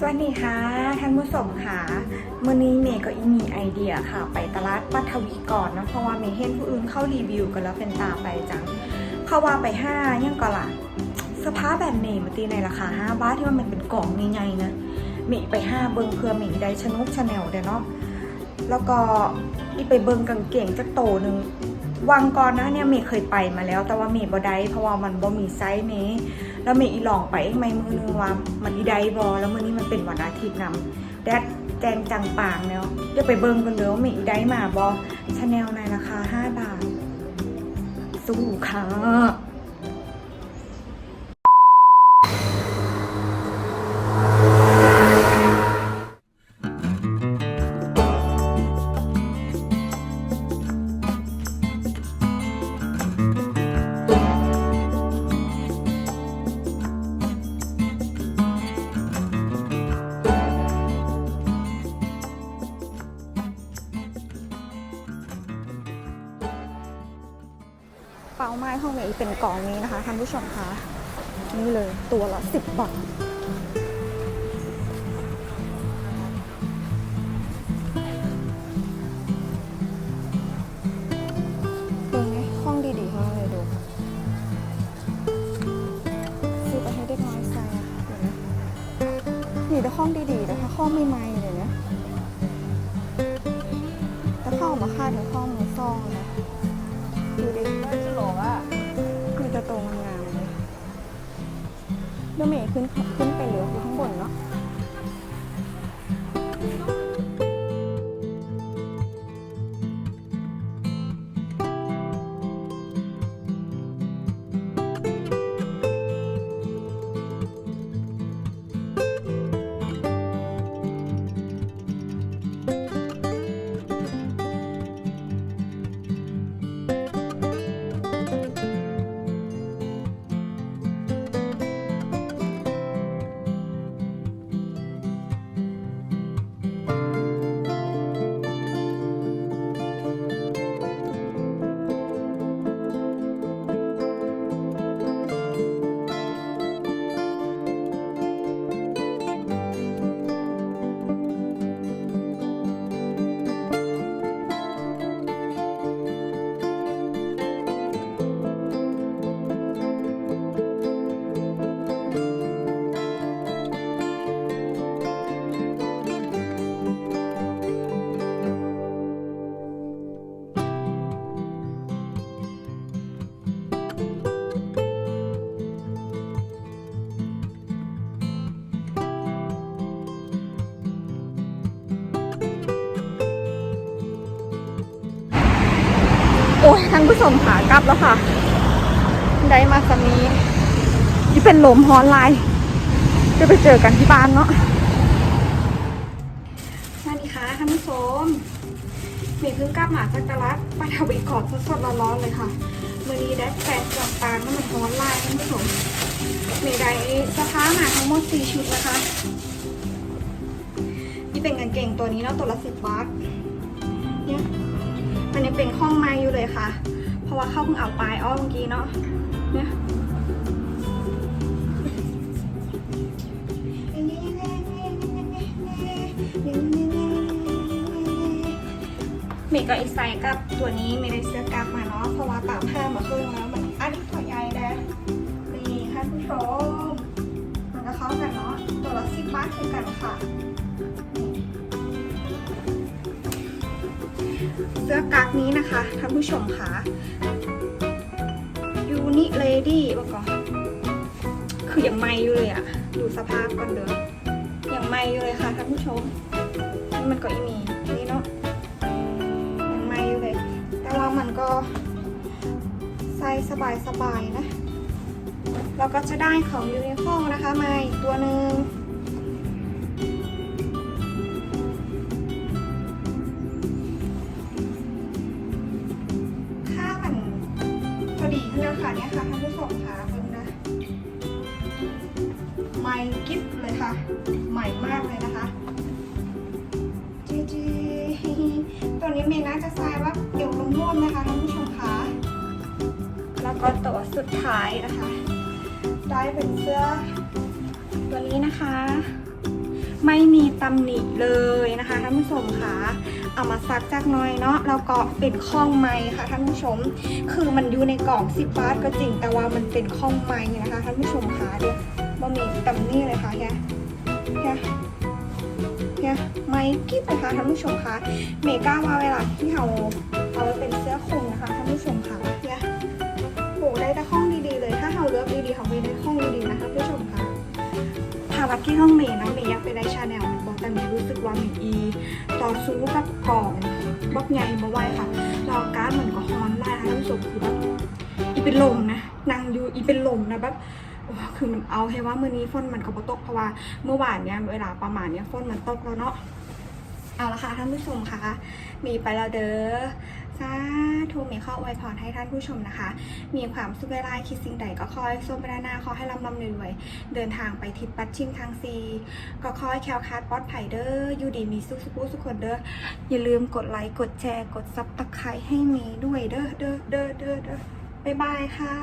สวัสดีค่ะท่านผู้ชมค่ะมื่อนี้เมย์ก็อีมีไอเดียค่ะ ไปตลาดปัทวีก่อนนะเพราะว่าเมย์เห็นผู้อื่นเข้ารีวิวกันแล้วเป็นตาไปจังเขาว่าไปห้ายังก็ละเสื้อผ้าแบรนด์เนมาตีในราคา5บาทที่ว่ามันเป็นกล่องใหญ่ๆนะเมย์ไปห้าเบิงเพื่อเมย์ได้ชนุกชาแนลเด้อเนาะแล้วก็อีไปเบิงกางเกงจักโตหนึ่ง วังก่อนนะเนี่ยเมย์เคยไปมาแล้ว แต่ว่าเมย์บ่ได้เพราะว่ามันบ่มีไซส์เมย์แล้วเมย์อีลองไปไม่มือนึงว่ามันอีได้บอแล้วมือนี้มันเป็นวันอาทิตย์นำแดดแจงจังปางแล้วเดี๋ยวไปเบิ่งกันเด้อว่าเมย์อีได้มาบอชาแนลในราคา5บาท สู้ค่ะ ไม้ห้องนี้เป็นกล่องนี้นะคะท่านผู้ชมคะนี่เลยตัวละสิบบาท เดี๋ยวเมย์ขึ้นขึ้นไปเหลืออยู่ข้ ท่านผู้ชมค่ะกลับแล้วค่ะ ได้มาสมีที่เป็นลมฮอนไลน์จะไปเจอกันที่บ้านเนาะสวัสดีค่ะท่านผู้ชมเมย์เพิ่งกลับมาจากตลาดปาทวีกอดสดๆร้อนๆเลยค่ะมื่อนี้ได้แฟนจำปางน้ำมันฮอนไลน์ท่านผู้ชมเมย์ได้สื้อผ้ามาทั้งหมด4ชุดนะคะนี่เป็นกางเกงตัวนี้เนาะตัวละสิบบาทเนี่ย มันยังเป็นข้องไม้อยู่เลยค่ะ เพราะว่าเข้าเพิ่งเอาปลายอ้อมเมื่อกี้เนาะเนี่ยเมย์ก็อีไซกับตัวนี้ไม่ได้เสื้อกลับมาเนาะเพราะว่าตากผ้ามาครึ่งแล้วมันอันนี้ถอยใยแดงนี่ค่ะผู้ชมมันก็เข้ากันเนาะตัวละสิบบาทคือกันค่ะ เสื้อกั๊กนี้นะคะท่านผู้ชมค่ะยูนิเลดี้บอกก่อนคืออยังไม่อยู่เลยอะดูสภาพก่อนเด้อยังไม่อยู่เลยค่ะท่านผู้ชมนี่มันก็อีมีนี่เนาะยังไม่อยู่เลย แต่ว่ามันก็ใส่สบายสบายๆนะเราก็จะได้ของยูนิฟอร์มนะคะมาอีกตัวหนึ่ง ใหม่มากเลยนะคะจีจีตัวนี้เมย์น่าจะใส่ว่าเดี๋ยวร่วมนะคะท่านผู้ชมคะแล้วก็ตัวสุดท้ายนะคะ ได้เป็นเสื้อตัวนี้นะคะ ไม่มีตำหนิเลยนะคะท่านผู้ชมคะเอามาซักจากน้อยเนาะแล้วก็เป็นข้องไม้ค่ะท่านผู้ชม คือมันอยู่ในกล่องสิบบาทก็จริงแต่ว่ามันเป็นข้องไม้นะคะท่านผู้ชมคะเดี๋ยวบ่มีตำหนิเลยค่ะแค่แค่แค่ไม้กิ๊บเลยค่ะท่านผู้ชมคะเมก้าว่าเวลาที่เราเอาไว้เป็นเสื้อคลุมนะคะท่านผู้ชมคะเนี่ยโหได้แต่ข้องดีๆเลย ถ้าเราเลือกดีๆเขาไม่ได้ข้องดีๆนะคะท่านผู้ชมคะภาวะที่ห้องเมย์นะเมย์อยากไปได้ชาแนลบอกแต่เมย์รู้สึกว่าเมย์อีต่อสู้กับกล่องบล็อกใหญ่มาไหวค่ะรอการ์ดเหมือนกับฮอนไลน์ค่ะท่านผู้ชมคือแบบอีเป็นลมนะนางอยู่อีเป็นลมนะแบบ คือมันเอาให้ว่ามื้อนี้ฝนมันก็บ่ตกเพราะว่าเมื่อวานเนี้ยเวลาประมาณเนี้ยฝนมันตกแล้วเนาะเอาละค่ะท่านผู้ชมคะมีไปแล้วเด้อสาธุเมย์ขออวยพรให้ท่านผู้ชมนะคะ มีความสุขเวลาคิดสิ่งใดก็คอยส้มไปด้านหน้าขอให้ลำลำรวยๆเดินทางไปทิศปัดชิมทางซีก็คอยแคล้วคาดปลอดภัยเด้ออยู่ดีมีสุขสุขสุขคนเด้ออย่าลืมกดไลค์กดแชร์กดซับตะไคร้ให้มีด้วยเด้อเด้อเด้อเด้อเด้อบายบายค่ะ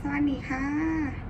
สวัสดีค่ะ